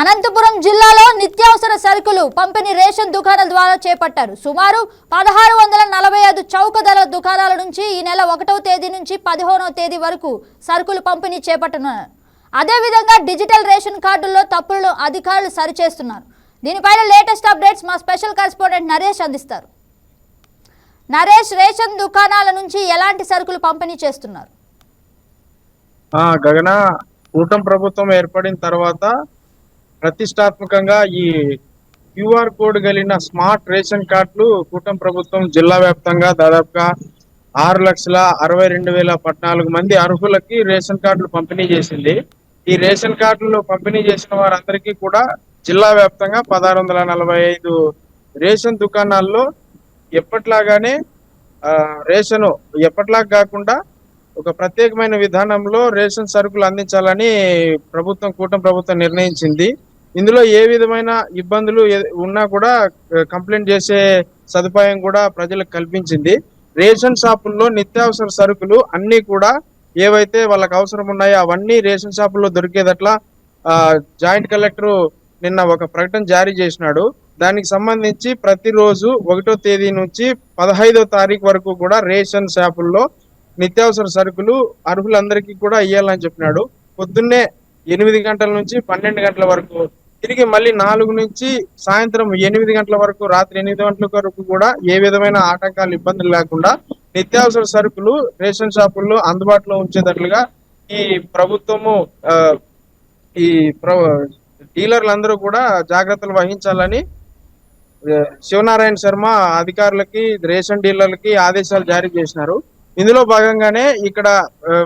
అనంతపురం జిల్లాలో నిత్యావసర సరుకులు పంపిణీ రేషన్ దుకాణాల ద్వారా చేపట్టారు. సుమారు పదహారు వందల నలభై ఐదు చౌక ధర దుకాణాల నుంచి ఈ నెల ఒకటవ తేదీ నుంచి పదిహేనవ తేదీ వరకు సరుకులు పంపిణీ చేపట్టనున్నారు. అదేవిధంగా డిజిటల్ రేషన్ కార్డుల్లో తప్పులను అధికారులు సరిచేస్తున్నారు. దీనిపైన లేటెస్ట్ అప్డేట్స్ మా స్పెషల్ కరెస్పాండెంట్ నరేష్ అందిస్తారు. నరేష్ రేషన్ దుకాణాల నుంచి ఎలాంటి సరుకులు పంపిణీ చేస్తున్నారు? గగన కూటమి ప్రభుత్వం ఏర్పడిన తర్వాత ప్రతిష్టాత్మకంగా ఈ క్యూఆర్ కోడ్ కలిగిన స్మార్ట్ రేషన్ కార్డులు కూటమి ప్రభుత్వం జిల్లా వ్యాప్తంగా దాదాపుగా ఆరు లక్షల అరవై రెండు వేల పద్నాలుగు మంది అర్హులకి రేషన్ కార్డులు పంపిణీ చేసింది. ఈ రేషన్ కార్డులు పంపిణీ చేసిన వారందరికీ కూడా జిల్లా వ్యాప్తంగా పదహారు వందల నలభై ఐదు రేషన్ దుకాణాల్లో ఎప్పట్లాగానే రేషను ఎప్పట్లాగా కాకుండా ఒక ప్రత్యేకమైన విధానంలో రేషన్ సరుకులు అందించాలని ప్రభుత్వం కూటమి ప్రభుత్వం నిర్ణయించింది. ఇందులో ఏ విధమైన ఇబ్బందులు ఏ- ఉన్నా కూడా కంప్లైంట్ చేసే సదుపాయం కూడా ప్రజలకు కల్పించింది. రేషన్ షాపుల్లో నిత్యావసర సరుకులు అన్ని కూడా ఏవైతే వాళ్ళకి అవసరం ఉన్నాయో అవన్నీ రేషన్ షాపుల్లో దొరికేదట్లా జాయింట్ కలెక్టర్ నిన్న ఒక ప్రకటన జారీ చేసినాడు. దానికి సంబంధించి ప్రతిరోజు ఒకటో తేదీ నుంచి పదహైదో తారీఖు వరకు కూడా రేషన్ షాపుల్లో నిత్యావసర సరుకులు అర్హులందరికీ కూడా ఇవ్వాలని చెప్పినాడు. పొద్దున్నే ఎనిమిది గంటల నుంచి పన్నెండు గంటల వరకు తిరిగి మళ్ళీ నాలుగు నుంచి సాయంత్రం ఎనిమిది గంటల వరకు రాత్రి ఎనిమిది గంటల వరకు కూడా ఏ విధమైన ఆటంకాలు ఇబ్బందులు లేకుండా నిత్యావసర సరుకులు రేషన్ షాపుల్లో అందుబాటులో ఉంచేటట్లుగా ఈ ప్రభుత్వము ఆ, ఈ ప్ర- డీలర్లందరూ కూడా జాగ్రత్తలు వహించాలని శివనారాయణ శర్మ అధికారులకి రేషన్ డీలర్లకి ఆదేశాలు జారీ చేసినారు. ఇందులో భాగంగానే ఇక్కడ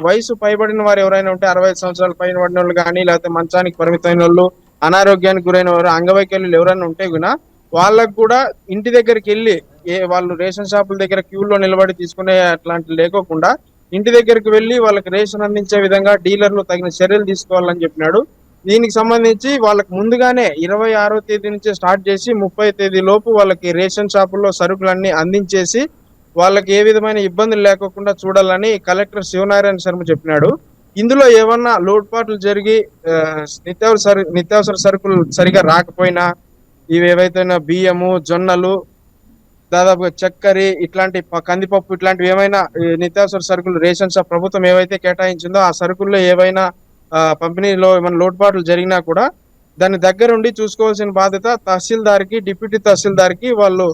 వయసు పైబడిన వారు ఎవరైనా ఉంటే అరవై సంవత్సరాలు పైన పడిన వాళ్ళు కానీ లేకపోతే మంచానికి పరిమితమైన వాళ్ళు అనారోగ్యానికి గురైన వారు అంగవైకల్యులు ఎవరైనా ఉంటే కూడా వాళ్ళకు కూడా ఇంటి దగ్గరికి వెళ్ళి ఏ వాళ్ళు రేషన్ షాపుల దగ్గర క్యూలో నిలబడి తీసుకునే అట్లాంటివి లేకోకుండా ఇంటి దగ్గరికి వెళ్ళి వాళ్ళకి రేషన్ అందించే విధంగా డీలర్లు తగిన చర్యలు తీసుకోవాలని చెప్పినాడు. దీనికి సంబంధించి వాళ్ళకి ముందుగానే ఇరవై ఆరో తేదీ నుంచే స్టార్ట్ చేసి ముప్పై తేదీ లోపు వాళ్ళకి రేషన్ షాపుల్లో సరుకులన్నీ అందించేసి వాళ్ళకి ఏ విధమైన ఇబ్బందులు లేకోకుండా చూడాలని కలెక్టర్ శివనారాయణ శర్మ చెప్పినాడు. ఇందులో ఏమన్నా లోటుపాట్లు జరిగి నిత్యావసర సరు నిత్యావసర సరుకులు సరిగా రాకపోయినా ఇవి ఏవైతేనా బియ్యము జొన్నలు దాదాపుగా చక్కెర ఇట్లాంటి కందిపప్పు ఇట్లాంటివి ఏమైనా నిత్యావసర సరుకులు రేషన్ షాప్ ప్రభుత్వం ఏవైతే కేటాయించిందో ఆ సరుకుల్లో ఏవైనా పంపిణీలో ఏమైనా లోటుపాట్లు జరిగినా కూడా దాని దగ్గరుండి చూసుకోవాల్సిన బాధ్యత తహసీల్దార్కి డిప్యూటీ తహసీల్దార్కి వాళ్ళు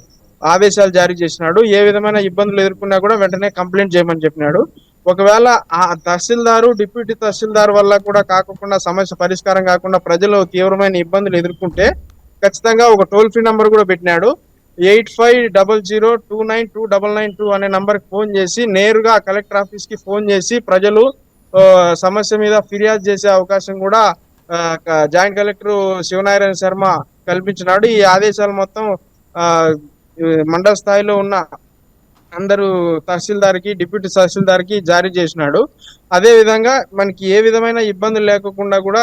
ఆదేశాలు జారీ చేసినాడు. ఏ విధమైన ఇబ్బందులు ఎదుర్కొన్నా కూడా వెంటనే కంప్లైంట్ చేయమని చెప్పినాడు. ఒకవేళ ఆ తహసీల్దారు డిప్యూటీ తహసీల్దార్ వల్ల కూడా కాకుండా సమస్య పరిష్కారం కాకుండా ప్రజలు తీవ్రమైన ఇబ్బందులు ఎదుర్కొంటే ఖచ్చితంగా ఒక టోల్ ఫ్రీ నంబర్ కూడా పెట్టినాడు. Eight five double zero two nine two double nine two అనే నంబర్కి ఫోన్ చేసి నేరుగా కలెక్టర్ ఆఫీస్కి ఫోన్ చేసి ప్రజలు సమస్య మీద ఫిర్యాదు చేసే అవకాశం కూడా క- జాయింట్ కలెక్టర్ శివనారాయణ శర్మ కల్పించినాడు. ఈ ఆదేశాలు మొత్తం మండల స్థాయిలో ఉన్న అందరూ తహసీల్దార్కి డిప్యూటీ తహసీల్దార్కి జారీ చేసినాడు. అదే విధంగా మనకి ఏ విధమైన ఇబ్బందులు లేకుండా కూడా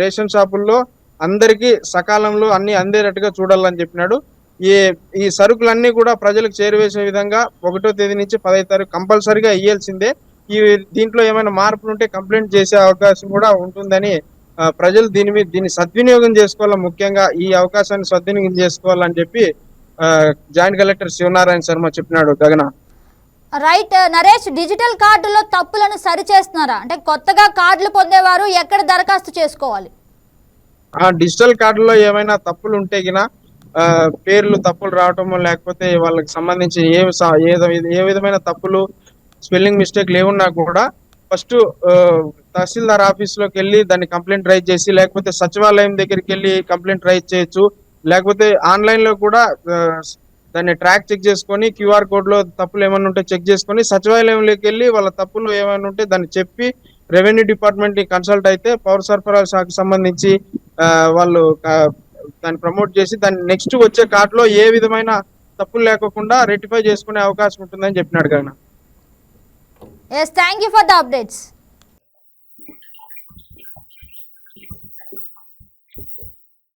రేషన్ షాపుల్లో అందరికీ సకాలంలో అన్ని అందేటట్టుగా చూడాలని చెప్పినాడు. ఈ ఈ సరుకులన్నీ కూడా ప్రజలకు చేరువేసే విధంగా ఒకటో తేదీ నుంచి పదహైదు తారీఖు కంపల్సరీగా ఇయ్యాల్సిందే. ఈ దీంట్లో ఏమైనా మార్పులు ఉంటే కంప్లైంట్ చేసే అవకాశం కూడా ఉంటుందని ప్రజలు దీని మీద దీన్ని సద్వినియోగం చేసుకోవాలి ముఖ్యంగా ఈ అవకాశాన్ని సద్వినియోగం చేసుకోవాలని చెప్పి జాయింట్ కలెక్టర్ శివనారాయణ శర్మ చెప్పినాడు గగన. రైట్ నరేష్ డిజిటల్ కార్డులో తప్పులను సరిచేస్తున్నారా? అంటే కొత్తగా కార్డులు పొందేవారు ఎక్కడ దరఖాస్తు చేసుకోవాలి? ఆ డిజిటల్ కార్డులో ఏమైనా తప్పులు ఉంటే గిన పేర్లు తప్పులు రావటము లేకపోతే వాళ్ళకి సంబంధించి ఏ ఏ విధమైన తప్పులు స్పెల్లింగ్ మిస్టేక్లు ఏమున్నా కూడా ఫస్ట్ తహసీల్దార్ ఆఫీస్లోకి వెళ్ళి దాన్ని కంప్లైంట్ రైజ్ చేసి లేకపోతే సచివాలయం దగ్గరికి వెళ్ళి కంప్లైంట్ రైజ్ చేయొచ్చు. లేకపోతే ఆన్లైన్లో కూడా దాన్ని ట్రాక్ చెక్ చేసుకొని క్యూఆర్ కోడ్లో తప్పులు ఏమైనా ఉంటే చెక్ చేసుకొని సచివాలయంలోకి వెళ్ళి వాళ్ళ తప్పులు ఏమైనా ఉంటే దాన్ని చెప్పి రెవెన్యూ డిపార్ట్మెంట్ని కన్సల్ట్ అయితే పౌర సరఫరాల శాఖకు సంబంధించి వాళ్ళు దాన్ని ప్రమోట్ చేసి దాన్ని నెక్స్ట్ వచ్చే కార్డ్లో ఏ విధమైన తప్పులు లేకోకుండా రెక్టిఫై చేసుకునే అవకాశం ఉంటుందని చెప్పినాడు కదా yes thank you for the updates